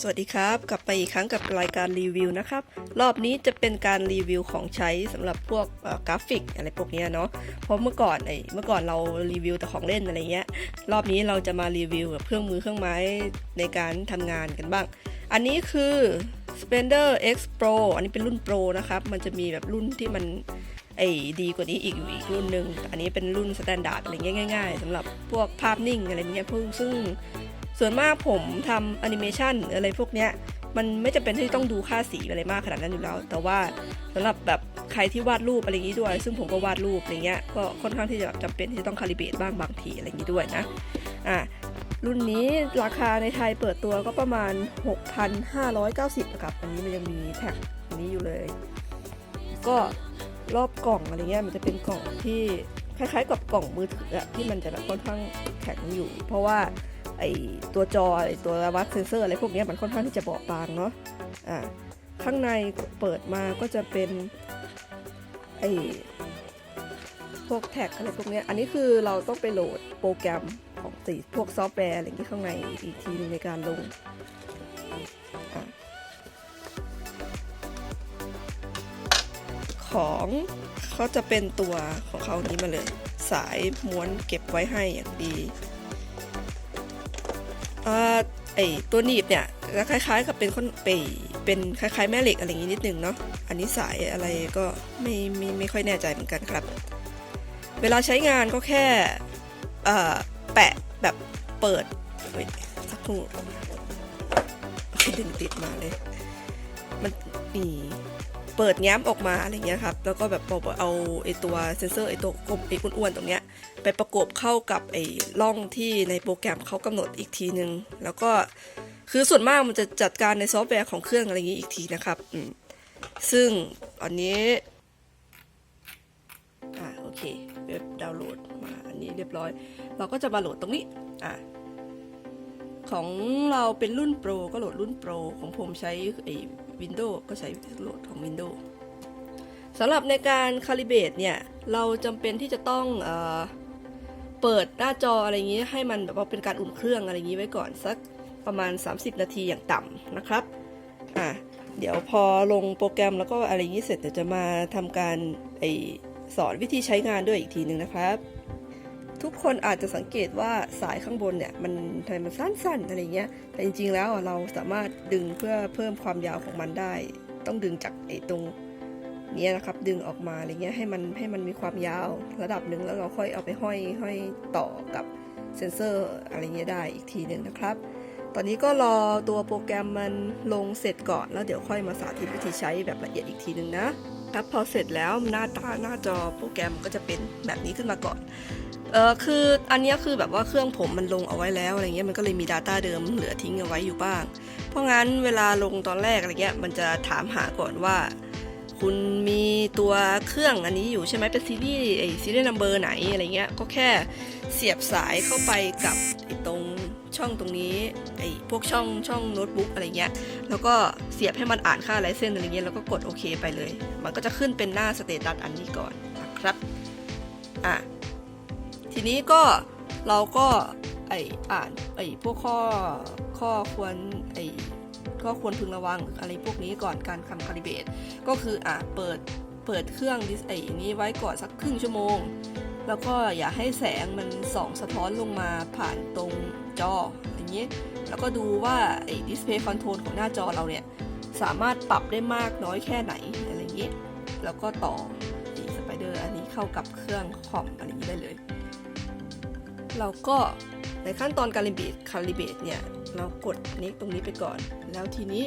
สวัสดีครับ กลับไปอีกครั้งกับรายการรีวิวนะครับ รอบนี้จะเป็นการรีวิวของใช้สำหรับพวกกราฟิกอะไรพวกเนี้ยเนาะเพราะเมื่อก่อนไอ้เมื่อก่อนเรารีวิวแต่ของเล่นอะไรเงี้ยรอบนี้เราจะมารีวิวกับเครื่องมือเครื่องไม้ในการทำงานกันบ้าง อันนี้คือ Spender X Pro อันนี้เป็นรุ่น Pro นะครับมันจะมีแบบรุ่นที่มันไอ้ดีกว่านี้อีกอยู่อีกรุ่นหนึ่งอันนี้เป็นรุ่นสแตนดาร์ดอะไรเงี้ยง่ายๆสำหรับพวกภาพนิ่งอะไรเงี้ยพวกซึ่ง ส่วนมากผมทำแอนิเมชันหรืออะไรพวกเนี้ยมันไม่จำเป็นที่ต้องดูค่าสีอะไรมากขนาดนั้นอยู่แล้ว แต่ว่าสำหรับแบบใครที่วาดรูปอะไรอย่างนี้ด้วย ซึ่งผมก็วาดรูปอะไรเงี้ยก็ค่อนข้างที่จะแบบจำเป็นที่จะต้องคาลิเบตบ้างบางทีอะไรอย่างนี้ด้วยนะอะรุ่นนี้ราคาในไทยเปิดตัวก็ประมาณ 6,590นะครับอันนี้มันยังมีแท็กอันนี้อยู่เลย ก็รอบกล่องอะไรเงี้ยมันจะเป็นกล่องที่คล้ายๆ กับกล่องมือถืออะที่มันจะแบบค่อนข้างแข็งอยู่ เพราะว่า ไอตัวจอไอตัววัดเซนเซอร์อะไรพวกนี้มันค่อนข้างที่จะเบาบางเนาะอ่าข้างในเปิดมาก็จะเป็นไอพวกแท็กอะไรพวกนี้อันนี้คือเราต้องไปโหลดโปรแกรมของตีพวกซอฟต์แวร์อะไรอย่างที่ข้างในอีกทีนึงในการลงอะของเขาจะเป็นตัวของเขานี้มาเลย สายม้วนเก็บไว้ให้อย่างดี ไอตัวหนีบเนี่ยจะคล้ายๆกับเป็นคนเปเป็นคล้ายๆแม่เหล็กอะไรอย่างนี้นิดนึงเนาะอันนี้สายอะไรก็ไม่ไม่ไม่ค่อยแน่ใจเหมือนกันครับ เวลาใช้งานก็แค่แปะแบบเปิดเฮ้ยสักครู่ดึงติดมาเลย มันมีเปิดแง้มออกมาอะไรเงี้ยครับ แล้วก็แบบเอาไอตัวเซนเซอร์ไอตัวกลมไออ้วนๆตรงเนี้ย ไปประกบเข้ากับไอ้ร่องที่ในโปรแกรมเขากำหนดอีกทีหนึงแล้วก็คือส่วนมากมันจะจัดการในซอฟต์แวร์ของเครื่องอะไรอย่างนี้อีกทีนะครับซึ่งอันนี้อ่าโอเคเว็บดาวน์โหลดมาอันนี้เรียบร้อย เราก็จะมาโหลดตรงนี้อ่าของเราเป็นรุ่นโปรก็โหลดรุ่นโปรของผมใช้ไอ้วินโดว์ก็ใช้โหลดของ Windows สำหรับในการคาลิเบตเนี่ย เราจำเป็นที่จะต้องเออ เปิดหน้าจออะไรอย่างนี้ให้มันแบบว่าเป็นการอุ่นเครื่องอะไรอย่างนี้ไว้ก่อนสักประมาณ 30 นาทีอย่างต่ำนะครับอะเดี๋ยวพอลงโปรแกรมแล้วก็อะไรอย่างนี้เสร็จเดี๋ยวจะมาทำการไอสอนวิธีใช้งานด้วยอีกทีหนึ่งนะครับ ทุกคนอาจจะสังเกตว่าสายข้างบนเนี่ยมันทำไมมันสั้นๆอะไรเงี้ยแต่จริงๆแล้วเราสามารถดึงเพื่อเพิ่มความยาวของมันได้ ต้องดึงจากไอ้ตรง นี้นะครับ ดึงออกมาอะไรเงี้ยให้มันให้มันมีความยาวระดับหนึ่งแล้วเราค่อยเอาไปห้อยห้อยต่อกับเซนเซอร์อะไรเงี้ยได้อีกทีหนึ่งนะครับ ตอนนี้ก็รอตัวโปรแกรมมันลงเสร็จก่อนแล้วเดี๋ยวค่อยมาสาธิตวิธีใช้แบบละเอียดอีกทีหนึ่งนะครับพอเสร็จแล้วหน้าตาหน้าจอโปรแกรมก็จะเป็นแบบนี้ขึ้นมาก่อนเออคืออันนี้คือแบบว่าเครื่องผมมันลงเอาไว้แล้วอะไรเงี้ยมันก็เลยมี Data เดิมเหลือทิ้งเอาไว้อยู่บ้าง เพราะงั้นเวลาลงตอนแรกอะไรเงี้ยมันจะถามหาก่อนว่า คุณมีตัวเครื่องอันนี้อยู่ใช่ไหมเป็นซีรีส์ไอซีรีส์นัมเบอร์ไหนอะไรเงี้ยก็แค่เสียบสายเข้าไปกับตรงช่องตรงนี้ไอพวกช่องช่องโน้ตบุ๊กอะไรเงี้ยแล้วก็เสียบให้มันอ่านค่าลายเส้นอะไรเงี้ยแล้วก็กดโอเคไปเลย มันก็จะขึ้นเป็นหน้าสเตตัสอันนี้ก่อนนะครับอะทีนี้ก็เราก็ไออ่านไอพวกข้อข้อควรไอ ก็ควรพึงระวังอะไรพวกนี้ก่อนการคำคาลิเบตก็คืออะเปิดเปิดเครื่องดิสไอนี้ไว้ก่อนสักครึ่งชั่วโมง แล้วก็อย่าให้แสงมันส่องสะท้อนลงมาผ่านตรงจออย่างนี้ แล้วก็ดูว่าไอ้ดิสเพย์คอนโทรลของหน้าจอเราเนี่ย สามารถปรับได้มากน้อยแค่ไหนอะไรอย่างนี้แล้วก็ต่อสไปเดอร์อันนี้เข้ากับเครื่องคอมอะไรอย่างนี้ได้เลย เราก็ ในขั้นตอนการลิเบตคาลิเบตเนี่ยเรากดนี้ตรงนี้ไปก่อน แล้วทีนี้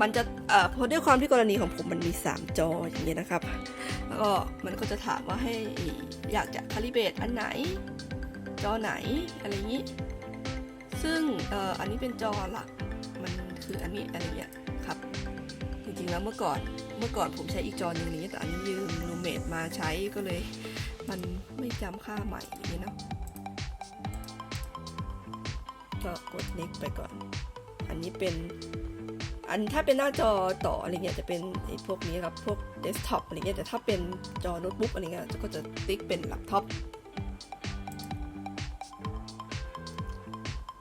มันจะเอ่อพราะด้วยความที่กรณีของผมมันมี 3 จออย่างเงี้ยนะครับ แล้วก็มันก็จะถามว่าให้อยากจะคาลิเบตอันไหน จอไหนอะไรอย่างนี้ ซึ่งเอ่ออันนี้เป็นจอหลักมันคืออันนี้อะไรเงี้ยครับ จริงๆแล้วเมื่อก่อนเมื่อก่อนผมใช้อีกจอหนึ่งนี้แต่อันนี้ยืมรูเมทมาใช้ก็เลย มันไม่จำค่าใหม่อย่างนี้เนาะ ก็กด next ไปก่อน อันนี้เป็นอันถ้าเป็นหน้าจอต่ออะไรเงี้ยจะเป็นไอ้พวกนี้ครับ พวกเดสก์ท็อปอะไรเงี้ยแต่ถ้าเป็นจอโน้ตบุ๊กอะไรเงี้ยก็จะติ๊กเป็นแล็ปท็อป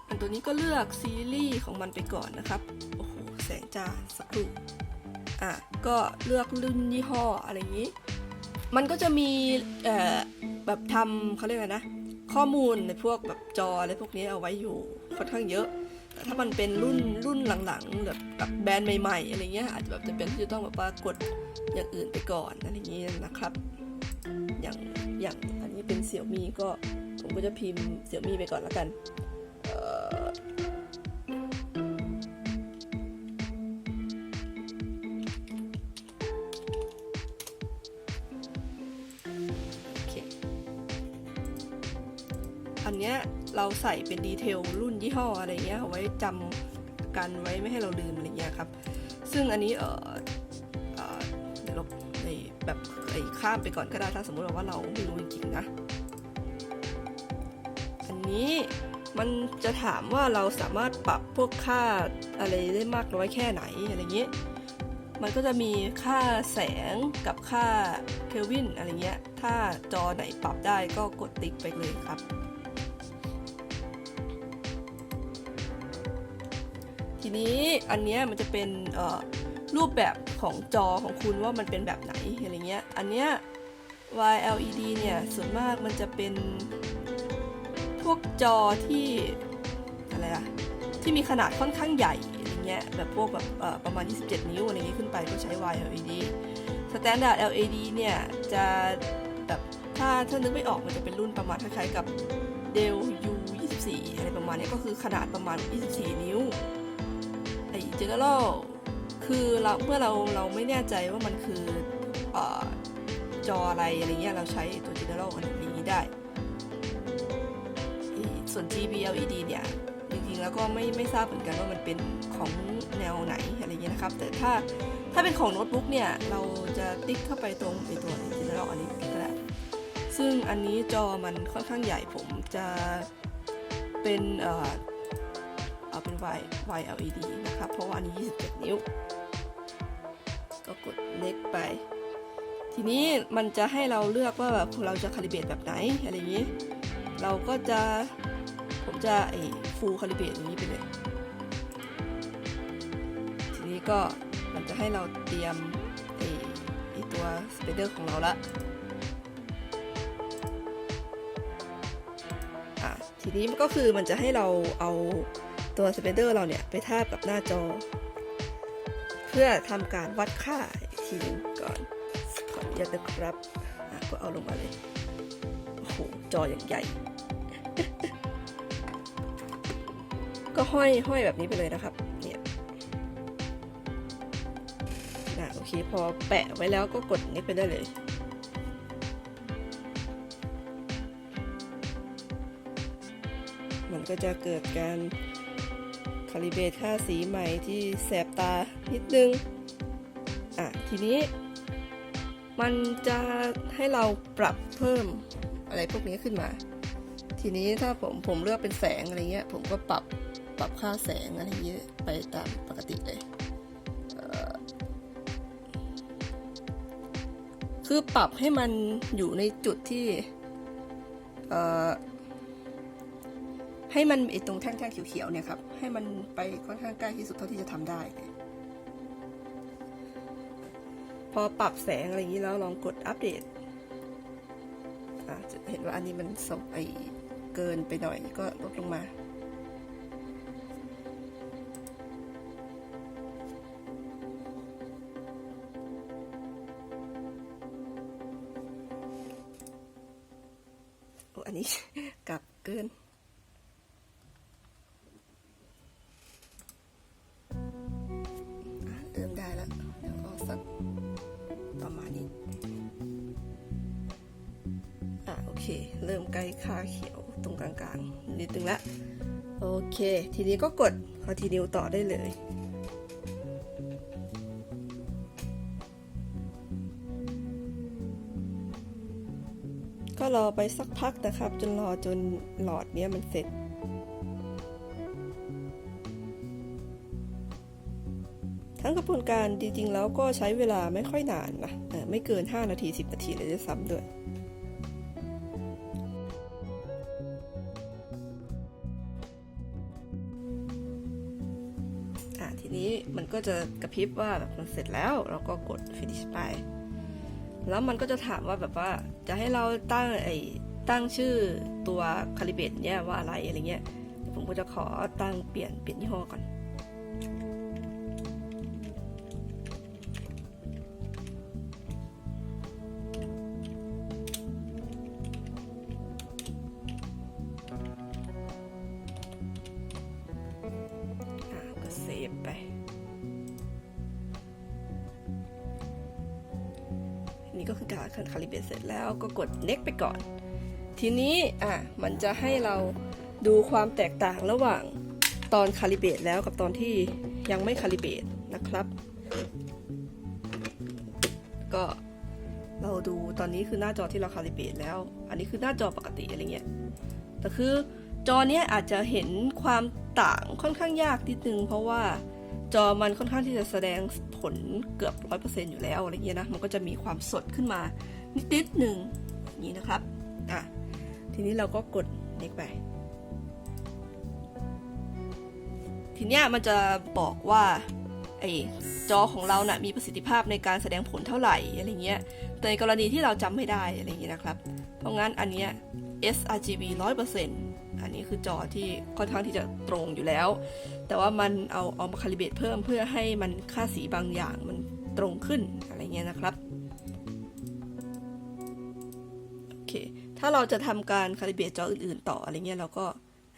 อันตัวนี้ก็เลือกซีรีส์ของมันไปก่อนนะครับ โอ้โห แสงจ้าสักครู่อะก็เลือกรุ่นยี่ห้ออะไรอย่างนี้ มันก็จะมีเอ่อแบบทำเขาเรียกอะไรนะ ข้อมูลในพวกแบบจออะไรพวกนี้เอาไว้อยู่ ค่อนข้างเยอะ แต่ถ้ามันเป็นรุ่นรุ่นหลังๆแบบแบบแบรนด์ใหม่ๆอะไรเงี้ยอาจจะแบบจะเป็นที่จะต้องแบบว่ากดอย่างอื่นไปก่อนอะไรอย่างนี้นะครับ อย่างอย่างอันนี้เป็นเสี่ยวมีก็ผมก็จะพิมพ์เสี่ยวมีไปก่อนแล้วกัน เราใส่เป็นดีเทลรุ่นยี่ห้ออะไรเงี้ยเอาไว้จำกันไว้ไม่ให้เราลืมอะไรเงี้ยครับ ซึ่งอันนี้เออเดี๋ยวเราไอ้แบบไอ้ข้ามไปก่อนก็ได้ถ้าสมมติว่าเราไม่รู้จริงๆนะ อันนี้มันจะถามว่าเราสามารถปรับพวกค่าอะไรได้มากน้อยแค่ไหนอะไรเงี้ยมันก็จะมีค่าแสงกับค่าเคลวินอะไรเงี้ย ถ้าจอไหนปรับได้ก็กดติ๊กไปเลยครับ นี้อันเนี้ยมันจะเป็นรูปแบบของจอของคุณว่ามันเป็นแบบไหนอะไรเงี้ย อันเนี้ย YLED เนี่ยส่วนมากมันจะเป็นพวกจอที่อะไรอะที่มีขนาดค่อนข้างใหญ่อะไรเงี้ยแบบพวกแบบประมาณ 27 นิ้วอะไรเงี้ยขึ้นไปก็ใช้ YLED Standard LED เนี่ยจะแบบถ้าถ้านึกไม่ออกมันจะเป็นรุ่นประมาณคล้ายๆกับ Dell U 24 อะไรประมาณนี้ก็คือขนาดประมาณ 24 นิ้ว ไอ้ general คือเราเมื่อเราเราไม่แน่ใจว่ามันคืออจออะไรอะไรเงี้ยเราใช้ตัว general อะไรอย่างนี้ได้ ส่วน GB LED เนี่ยจริงๆแล้วก็ไม่ไม่ทราบเหมือนกันว่ามันเป็นของแนวไหนอะไรเงี้ยนะครับ แต่ถ้าถ้าเป็นของโน้ตบุ๊กเนี่ย เราจะติ๊กเข้าไปตรงไอตัว general อันนี้ก็ได้ซึ่งอันนี้จอมันค่อนข้างใหญ่ผมจะเป็น็น Y YLED นะครับ เพราะว่าอันนี้ 27 นิ้ว ก็กด next ไป ทีนี้มันจะให้เราเลือกว่าแบบเราจะคาลิเบตแบบไหน อะไรอย่างนี้ เราก็จะ ผมจะไอ้ full คาลิเบตอย่างนี้ไปเลย ทีนี้ก็มันจะให้เราเตรียมไอ้ไอ้ตัวสเปเดอร์ของเราละอะทีนี้มันก็คือมันจะให้เราเอา ตัวสเปนเดอร์เราเนี่ยไปทาบกับหน้าจอ เพื่อทำการวัดค่าอีกทีหนึงก่อน ขออนุญาตนะครับก็เอาลงมาเลย โอ้โห จออย่างใหญ่ ก็ห้อยห้อยแบบนี้ไปเลยนะครับ เนี่ยอะโอเค พอแปะไว้แล้วก็กดนี้ไปได้เลยมันก็จะเกิดการ คาลิเบตค่าสีใหม่ที่แสบตานิดนึง อะ ทีนี้ มันจะให้เราปรับเพิ่มอะไรพวกนี้ขึ้นมา ทีนี้ถ้าผมผมเลือกเป็นแสงอะไรเงี้ย ผมก็ปรับปรับค่าแสงอะไรเงี้ยไปตามปกติเลย คือปรับให้มันอยู่ในจุดที่ให้มันไอตรงแท่งๆเขียวๆเนี่ยครับ ให้มันไปค่อนข้างใกล้ที่สุดเท่าที่จะทำได้ พอปรับแสงอะไรอย่างนี้แล้วลองกดอัปเดตจะเห็นว่าอันนี้มันสบไอเกินไปหน่อยก็ลดลงมา นิดนึงละโอเค ทีนี้ก็กด continue ต่อได้เลย ก็รอไปสักพักนะครับ จนรอจนหลอดเนี้ยมันเสร็จทั้งกระบวนการจริงๆ แล้วก็ใช้เวลาไม่ค่อยนานนะไม่เกิน 5 นาที 10 นาทีเลยด้วยซ้ำด้วย อะทีนี้มันก็จะกระพริบว่าแบบมันเสร็จแล้ว เราก็กด finish ไป แล้วมันก็จะถามว่าแบบว่าจะให้เราตั้งไอ้ตั้งชื่อตัวคาลิเบตเนี่ยว่าอะไรอะไรเงี้ยผมก็จะขอตั้งเปลี่ยนเปลี่ยนยี่ห้อก่อน ก็เซฟไป นี่ก็คือการคาลิเบตเสร็จแล้วก็กด next ไปก่อน ทีนี้อะมันจะให้เราดูความแตกต่างระหว่างตอนคาลิเบตแล้วกับตอนที่ยังไม่คาลิเบตนะครับ ก็เราดูตอนนี้คือหน้าจอที่เราคาลิเบตแล้ว อันนี้คือหน้าจอปกติอะไรเงี้ยแต่คือ จอเนี้ยอาจจะเห็นความต่างค่อนข้างยากนิดนึง เพราะว่าจอมันค่อนข้างที่จะแสดงผลเกือบร้อยเปอร์เซ็นต์อยู่แล้วอะไรเงี้ยนะ มันก็จะมีความสดขึ้นมานิดๆหนึ่งอย่างนี้นะครับ อะ ทีนี้เราก็กด next ไป ทีเนี้ยมันจะบอกว่าไอ้จอของเรานะ่ะมีประสิทธิภาพในการแสดงผลเท่าไหร่อะไรเงี้ย แต่ในกรณีที่เราจำไม่ได้อะไรเงี้ยนะครับ เพราะงั้นอันเนี้ย sRGB 100% อันนี้คือจอที่ค่อนข้างที่จะตรงอยู่แล้ว แต่ว่ามันเอาเอามาคาลิเบตเพิ่มเพื่อให้มันค่าสีบางอย่างมันตรงขึ้นอะไรเงี้ยนะครับโอเคถ้าเราจะทำการคาลิเบตจออื่นๆ ต่ออะไรเงี้ยเราก็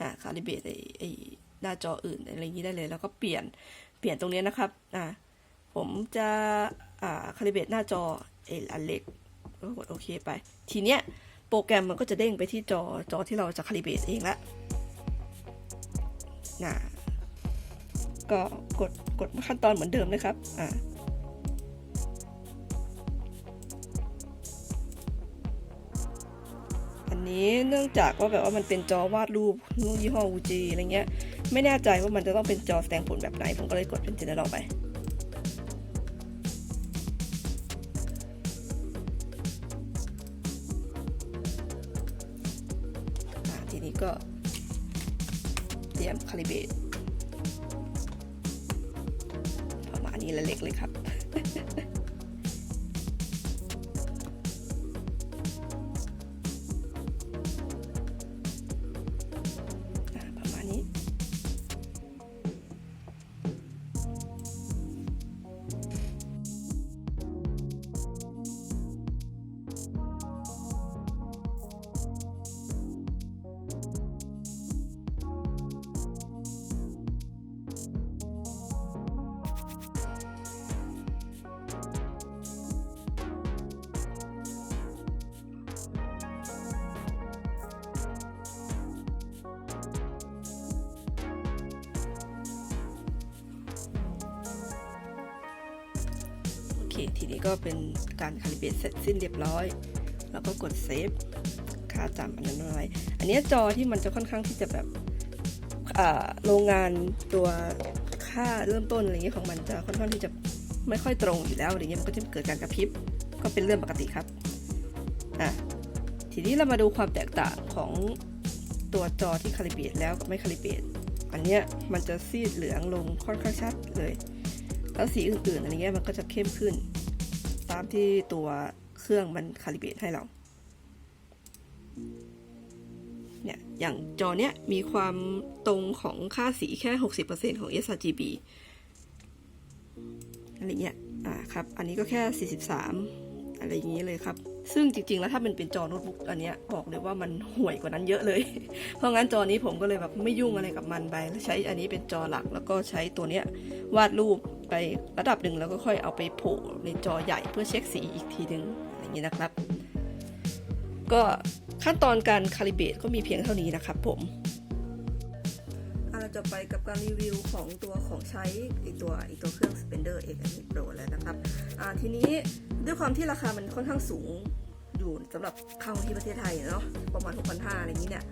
หาคาลิเบตไอ้ไอ้หน้าจออื่นอะไรอย่างนี้ได้เลย แล้วก็เปลี่ยนเปลี่ยนตรงนี้นะครับอ่าผมจะอ่าคาลิเบตหน้าจอเออันเล็กก็กดโอเคไป ทีเนี้ย โปรแกรมมันก็จะเด้งไปที่จอจอที่เราจะคาลิเบตเองละนะก็กดกดขั้นตอนเหมือนเดิมนะครับอ่าอันนี้เนื่องจากว่าแบบว่ามันเป็นจอวาดรูปรุ่นยี่ห้อ UG อะไรเงี้ย ไม่แน่ใจว่ามันจะต้องเป็นจอแสดงผลแบบไหน ผมก็เลยกดเป็น General ไป สียมคาลิเบตประมาณนี้ละเล็กเลยครับ คทีนี้ก็เป็นการคาลิเบตเสร็จสิ้นเรียบร้อย แล้วก็กดเซฟค่าจำอันนั้นไว้อันนี้จอที่มันจะค่อนข้างที่จะแบบโรงงานตัวค่าเริ่มต้นอะไรเงี้ยของมันจะค่อนข้างที่จะไม่ค่อยตรงอยู่แล้วอะไรเงี้ยมันก็จะเกิดการกระพริบก็เป็นเรื่องปกติครับอะทีนี้เรามาดูความแตกต่างของตัวจอที่คาลิเบตแล้วกับไม่คาลิเบตอันเนี้ยมันจะซีดเหลืองลงค่อนข้างชัดเลย แล้วสีอื่นๆอะไรเงี้ยมันก็จะเข้มขึ้น ตามที่ตัวเครื่องมันคาลิเบตให้เรา เนี่ย อย่างจอเนี้ยมีความตรงของค่าสีแค่ 60%ของ sRGB อะไรเงี้ย อ่าครับ อันนี้ก็แค่ 43 อะไรอย่างนี้เลยครับ ซึ่งจริง ๆ แล้วถ้ามันเป็นจอโน้ตบุ๊กอันเนี้ยบอกเลยว่ามันห่วยกว่านั้นเยอะเลย เพราะงั้นจอนี้ผมก็เลยแบบไม่ยุ่งอะไรกับมันไป ใช้อันนี้เป็นจอหลักแล้วก็ใช้ตัวเนี้ยวาดรูป ไประดับหนึ่งแล้วก็ค่อยเอาไปโผล่ในจอใหญ่เพื่อเช็คสีอีกทีหนึ่งอะไรอย่างนี้นะครับ ก็ขั้นตอนการคาลิเบตก็มีเพียงเท่านี้นะครับผมเราจะไปกับการรีวิวของตัวของใช้อีกตัวอีกตัวเครื่อง Spender X a n Pro แล้วนะครับทีนี้ด้วยความที่ราคามันค่อนข้างสูงอยู่สำหรับเข้าที่ประเทศไทยเนาะประมาณ 6,500อะไรอย่างนี้เนี่ย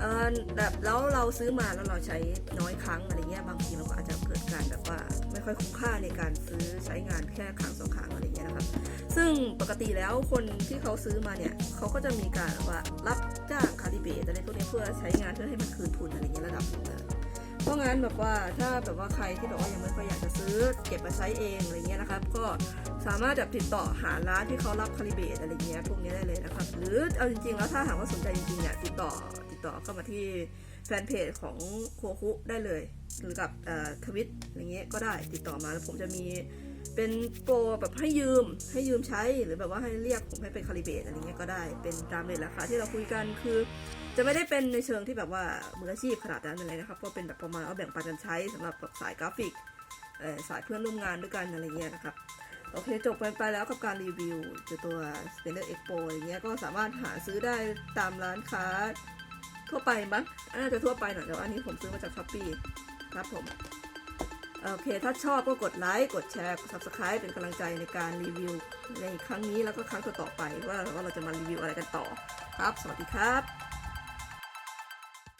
เออแบบแล้วเราซื้อมาแล้วเราใช้น้อยครั้งอะไรเงี้ยบางทีเราก็อาจจะเกิดการแบบว่าไม่ค่อยคุ้มค่าในการซื้อใช้งานแค่ครั้งสองครั้งอะไรเงี้ยนะครับ ซึ่งปกติแล้วคนที่เขาซื้อมาเนี่ยเขาก็จะมีการแบบว่ารับจ้างคาลิเบตอะไรพวกนี้เพื่อใช้งานเพื่อให้มันคืนทุนอะไรเงี้ยระดับหนึงเลยเพราะงั้นแบบว่าถ้าแบบว่าใครที่แบบว่ายังไม่ค่อยอยากจะซื้อเก็บมาใช้เองอะไรเงี้ยนะครับ ก็สามารถแบบติดต่อหาร้านที่เขารับคาลิเบตอะไรเงี้ยพวกนี้ได้เลยนะครับ หรือเอาจริงๆแล้วถ้าหากว่าสนใจจริงๆเนี่ยติดต่อ ติดต่อเข้ามาที่แฟนเพจของโคคุได้เลย หรือกับทวิตอะไรเงี้ยก็ได้ติดต่อมาแล้วผมจะมีเป็นโปรแบบให้ยืมให้ยืมใช้หรือแบบว่าให้เรียกผมให้เป็นคาลิเบตอะไรเงี้ยก็ได้เป็นตามเรทราคาที่เราคุยกันคือ จะไม่ได้เป็นในเชิงที่แบบว่ามืออาชีพขนาดนั้นอะไรนะครับก็เป็นแบบประมาณเอาแบ่งปันกันใช้สำหรับสายกราฟิกสายเพื่อนร่วมงานด้วยกันอะไรเงี้ยนะครับโอเคจบกันไปแล้วกับการรีวิวตัว Spender Expo อะไรเงี้ยก็สามารถหาซื้อได้ตามร้านค้า ทั่วไปมั้งน่าจะทั่วไปหน่อยแต่ว่าอันนี้ผมซื้อมาจากช้อปปีครับผม โอเค ถ้าชอบก็กดไลค์ กดแชร์ กด subscribe เป็นกำลังใจในการรีวิว ในครั้งนี้แล้วก็ครั้งต่อๆไปว่าว่าเราจะมารีวิวอะไรกันต่อครับ สวัสดีครับ